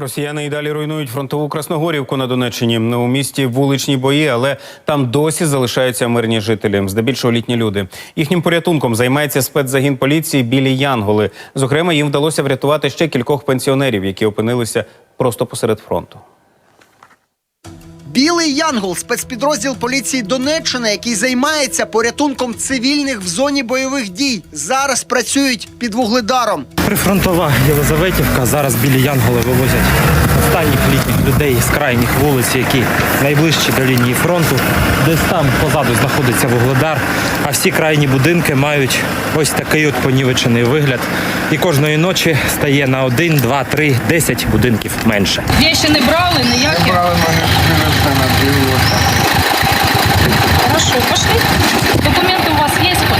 Росіяни і далі руйнують фронтову Красногорівку на Донеччині. У місті вуличні бої, але там досі залишаються мирні жителі, здебільшого літні люди. Їхнім порятунком займається спецзагін поліції білі Янголи. Зокрема, їм вдалося врятувати ще кількох пенсіонерів, які опинилися просто посеред фронту. Білий Янгол спецпідрозділ поліції Донеччини, який займається порятунком цивільних в зоні бойових дій. Зараз працюють під вугледаром. Прифронтова Єлизаветівка. Зараз білі янголи вивозять останніх літніх людей з крайніх вулиць, які найближчі до лінії фронту. Десь там позаду знаходиться вугледар. А всі крайні будинки мають ось такий от понівечений вигляд. І кожної ночі стає на один, два, три, десять будинків менше. Вещи не брали, ніякі? Хорошо. Документи у вас є хоч?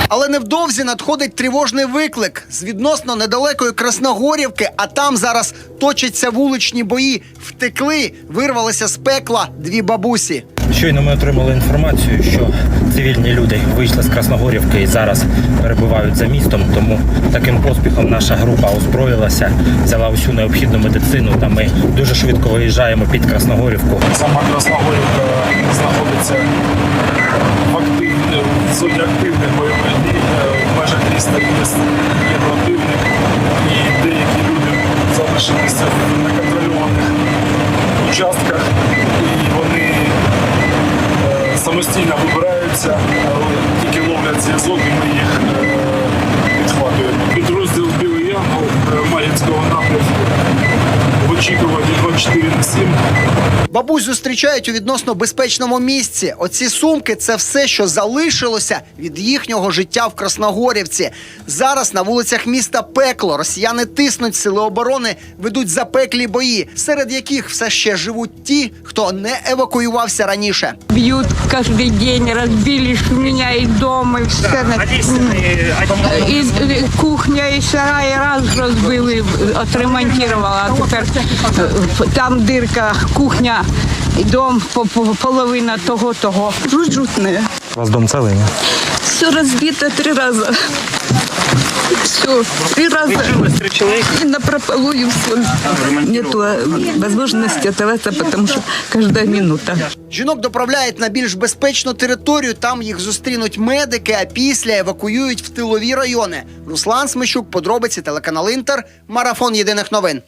Але невдовзі надходить тривожний виклик з відносно недалекої Красногорівки, а там зараз точаться вуличні бої. Втекли, вирвалися з пекла дві бабусі. Щойно ми отримали інформацію, що цивільні люди вийшли з Красногорівки і зараз перебувають за містом. Тому таким поспіхом наша група озброїлася, взяла усю необхідну медицину. Та ми дуже швидко виїжджаємо під Красногорівку. Сама Красногорівка знаходиться в зоні активних бойових дій. Е, В межах міста є, противник і деякі люди залишилися в неконтрольованих участках і вони е, самостійно вибираються, тільки ловлять зв'язок і ми їх е, підхватуємо. Підрозділ Білий Янгол е, Мар'їнського напрямку в очікуванні 24 на 7 Бабусь зустрічають у відносно безпечному місці. Оці сумки це все, що залишилося від їхнього життя в Красногорівці. Зараз на вулицях міста пекло. Росіяни тиснуть сили оборони, ведуть запеклі бої, серед яких все ще живуть ті, хто не евакуювався раніше. Бьют каждый день, разбили ж у меня и дом, и все. И, и кухня, и сарай раз розбили, отремонтувала. А тепер е, там дирка, кухня, дом, по- по- половина того-того. Жуть-жутне. У вас дом целый, ні? Все разбито три раза. Все, три раза. И на прополую все. Нету э, возможности оставаться, потому что каждая минута. Жінок доправляють на більш безпечну територію. Там їх зустрінуть медики, а після евакуюють в тилові райони. Руслан Смещук, подробиці телеканал Інтер, марафон єдиних новин.